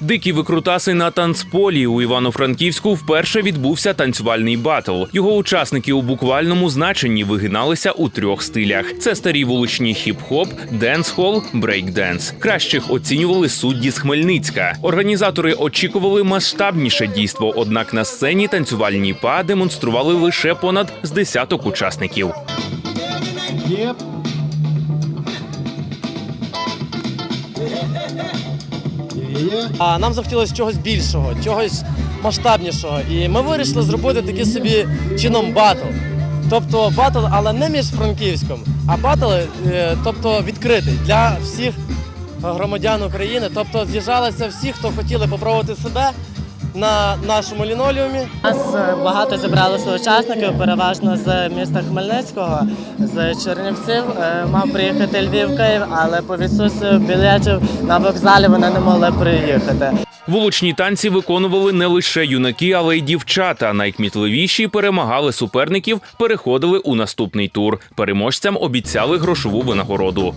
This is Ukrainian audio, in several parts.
Дикі викрутаси на танцполі у Івано-Франківську вперше відбувся танцювальний батл. Його учасники у буквальному значенні вигиналися у трьох стилях: це старі вуличні хіп-хоп, денс-хол, брейк-денс. Кращих оцінювали судді з Хмельницька. Організатори очікували масштабніше дійство, однак на сцені танцювальні па демонстрували лише понад з десяток учасників. Yep. Yeah. А нам захотілося чогось більшого, чогось масштабнішого. І ми вирішили зробити такий собі чином батл. Тобто батл, але не між Франківськом, а батл, е, тобто відкритий для всіх громадян України. Тобто з'їжджалися всі, хто хотіли попробувати себе на нашому лінолеумі. Нас е, багато зібралося учасників, переважно з міста Хмельницького, з Чернівців. Е, Мав приїхати Львів, Київ, але по відсутствию білетів на вокзалі вони не могли приїхати. Вуличні танці виконували не лише юнаки, але й дівчата. Найкмітливіші перемагали суперників, переходили у наступний тур. Переможцям обіцяли грошову винагороду.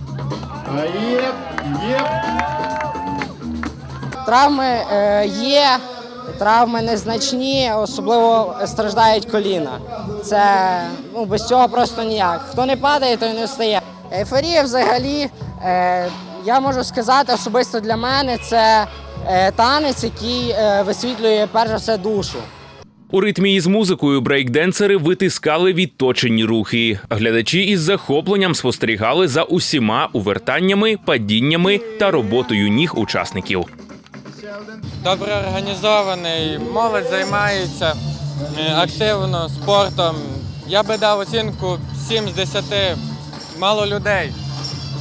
Травми е, є, травми незначні, особливо страждають коліна. Це ну, без цього просто ніяк. Хто не падає, той не встає. Ейфорія взагалі, е, я можу сказати, особисто для мене це е, танець, який е, висвітлює перш за все душу. У ритмі із музикою брейкденсери витискали відточені рухи. Глядачі із захопленням спостерігали за усіма увертаннями, падіннями та роботою ніг учасників. Добре організований, молодь займається е, активно спортом. Я би дав оцінку 7 з 10, мало людей.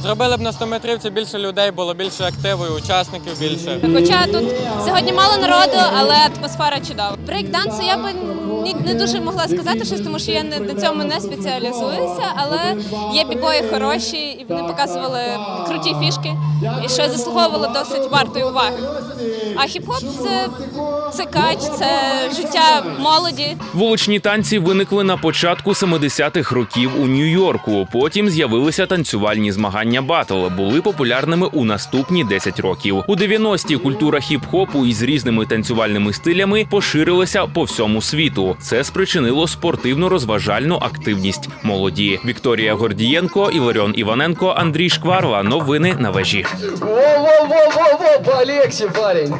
Зробили б на 100 метрівці більше людей, було більше активу, і учасників більше. Хоча тут сьогодні мало народу, але атмосфера чудова. Брейкданси я би не дуже могла сказати щось, тому що я не на цьому не спеціалізуюся, але є бібої хороші, і вони показували круті фішки, і що заслуговувало досить вартої уваги. А хіп-хоп це, це кач, це життя молоді. Вуличні танці виникли на початку 70-х років у Нью-Йорку. Потім з'явилися танцювальні змагання батл. Були популярними у наступні 10 років. У 90-ті культура хіп-хопу із різними танцювальними стилями поширилася по всьому світу. Це спричинило спортивно-розважальну активність молоді. Вікторія Гордієнко, Іларіон Іваненко, Андрій Шкварла. Новини на вежі. Во-во-во-во-во, Олексій, парень.